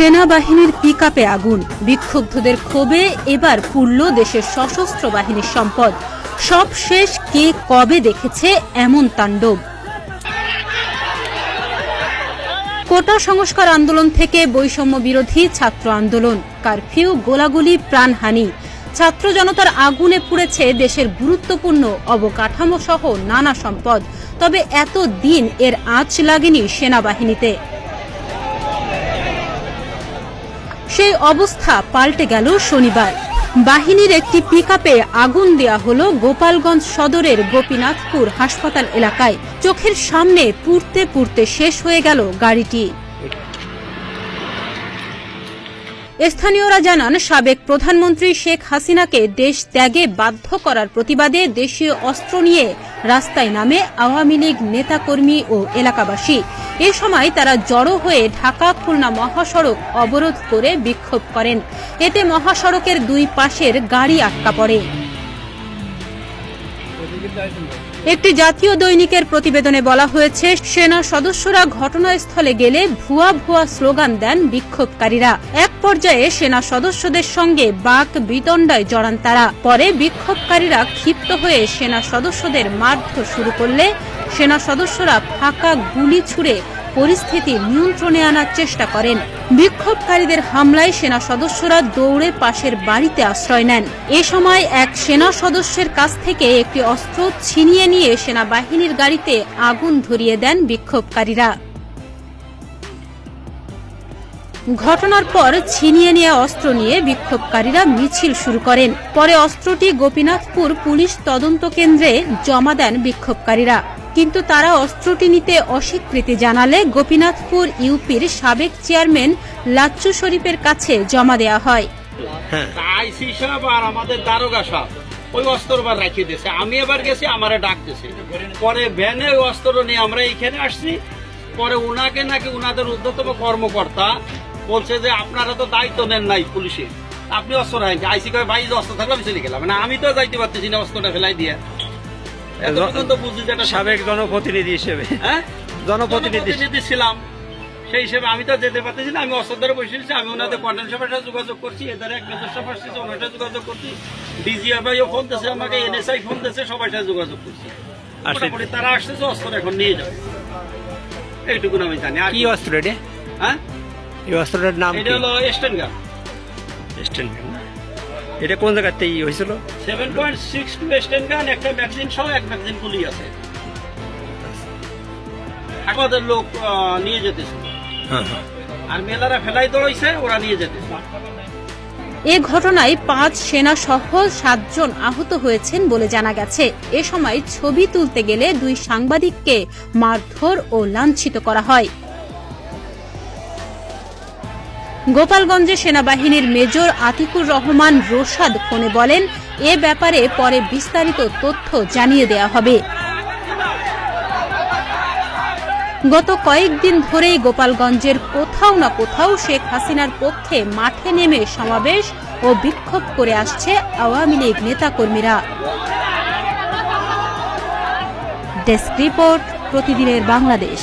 সেনাবাহিনীর পিকআপে আগুন। বিক্ষুব্ধদের ক্ষোভে এবার পুড়ল দেশের সশস্ত্র বাহিনীর সম্পদ। সব শেষ কে কবে দেখেছে এমন তাণ্ডব। কোটা সংস্কার আন্দোলন থেকে বৈষম্য বিরোধী ছাত্র আন্দোলন। কারফিউ, গোলাগুলি, প্রাণহানি। ছাত্র জনতার আগুনে পুড়েছে দেশের গুরুত্বপূর্ণ অবকাঠামো সহ নানা সম্পদ। তবে এত দিন এর আঁচ লাগেনি সেনাবাহিনীতে। সেই অবস্থা পাল্টে গেল শনিবার। বাহিনীর একটি পিকআপে আগুন দেয়া হলো গোপালগঞ্জ সদরের গোপীনাথপুর হাসপাতাল এলাকায়। চোখের সামনে পুড়তে পুড়তে শেষ হয়ে গেল গাড়িটি। স্থানীয়রা জানান, সাবেক প্রধানমন্ত্রী শেখ হাসিনাকে দেশ ত্যাগে বাধ্য করার প্রতিবাদে দেশীয় অস্ত্র নিয়ে রাস্তায় নামে আওয়ামী লীগ নেতাকর্মী ও এলাকাবাসী। এ সময় তারা জড়ো হয়ে ঢাকা খুলনা মহাসড়ক অবরোধ করে বিক্ষোভ করেন। এতে মহাসড়কের দুই পাশের গাড়ি আটকা পড়ে। একটি জাতীয় দৈনিকের প্রতিবেদনে বলা হয়েছে, সেনা সদস্যরা ঘটনাস্থলে গেলে ভুয়া ভুয়া স্লোগান দেন বিক্ষোভকারীরা। এক পর্যায়ে সেনা সদস্যদের সঙ্গে বাক বিতণ্ডায় জড়ান তারা। পরে বিক্ষোভকারীরা ক্ষিপ্ত হয়ে সেনা সদস্যদের মারধর শুরু করলে সেনা সদস্যরা ফাঁকা গুলি ছুড়ে পরিস্থিতি নিয়ন্ত্রণে আনার চেষ্টা করেন। বিক্ষোভকারীদের হামলায় সেনা সদস্যরা দৌড়ে পাশের বাড়িতে আশ্রয় নেন। এ সময় এক সেনা সদস্যের কাছ থেকে একটি অস্ত্র ছিনিয়ে নিয়ে সেনাবাহিনীর গাড়িতে আগুন ধরিয়ে দেন বিক্ষোভকারীরা। ঘটনার পর ছিনিয়ে নেওয়া অস্ত্র নিয়ে বিক্ষোভকারীরা মিছিল শুরু করেন। পরে অস্ত্রটি গোপীনাথপুর পুলিশ তদন্ত কেন্দ্রে জমা দেন বিক্ষোভকারীরা। কিন্তু তারা অস্ত্রটি নিতে অস্বীকৃতি জানালে গোপীনাথপুর ইউপির সাবেক চেয়ারম্যান লাচ্চু শরীফের কাছে জমা দেওয়া হয়। আইসি সাহেব আর আমাদের দারোগা সাহেব ওই অস্ত্র বার রাখিয়ে দিয়েছে। আমি এবার গেছি আমারে ডাকতেছে। পরে ভ্যানে ওই অস্ত্র নিয়ে আমরা এইখানে আসছি। পরে উনাকে নাকি উনাদের ঊর্ধ্বতম কর্মকর্তা বলছে যে আপনারা তো দায়িত্ব নেন নাই পুলিশে। আপনি অস্ত্র রাখেন। আইসি কয়ে ভাই অস্ত্র থাকলে আমি চলে গেলাম। মানে আমি তো যাইতে পারতেছি না অস্ত্রটা ফেলাই দিয়ে। সাবেক জনপ্রতিনিধি হিসেবে। হ্যাঁ? জনপ্রতিনিধি। ছিলাম। সেই হিসেবে আমি তো যেতে পারতেছি না আমি অস্ত্র বসেছি আমি ওনাদের কন্টেন্ট সবার সাথে যোগাযোগ করছি এদের এক মেজর সবার সাথে ওনার সাথে যোগাযোগ করছি। ডিজিএফআইও ফোন দিয়েছে আমাকে এনএসআই ফোন দিয়েছে সবার সাথে যোগাযোগ করছি। মোটামুটি তারা আসতেছে অস্ত্র এখন নিয়ে যাবে। এইটুকু আমি জানি আর কি অস্ত্র এটা? হ্যাঁ? এই অস্ত্রটার নাম এটা হলো স্টেন গান স্টেন এটা কোন জায়গাতে ই হয়েছিল? Seven point six two Sten gun একটা ম্যাগজিন সহ এক ম্যাগজিন গুলি আছে। আমাদের লোক নিয়ে যেতেছে। হ্যাঁ হ্যাঁ। আর মেলারা ফেলাই দৌড়াইছে ওরা নিয়ে যেতেছে। এ ঘটনায় পাঁচ সেনা সহ সাতজন আহত হয়েছেন বলে জানা গেছে। এ সময় ছবি তুলতে গেলে দুই সাংবাদিককে মারধর ও লাঞ্ছিত করা হয়। গোপালগঞ্জে সেনাবাহিনীর মেজর আতিকুর রহমান রোশাদ ফোনে বলেন, এ ব্যাপারে পরে বিস্তারিত তথ্য জানিয়ে দেয়া হবে। গত কয়েকদিন ধরেই গোপালগঞ্জের কোথাও না কোথাও শেখ হাসিনার পক্ষে মাঠে নেমে সমাবেশ ও বিক্ষোভ করে আসছে আওয়ামী লীগ নেতাকর্মীরা। ডেস্ক রিপোর্ট, প্রতিদিনের বাংলাদেশ।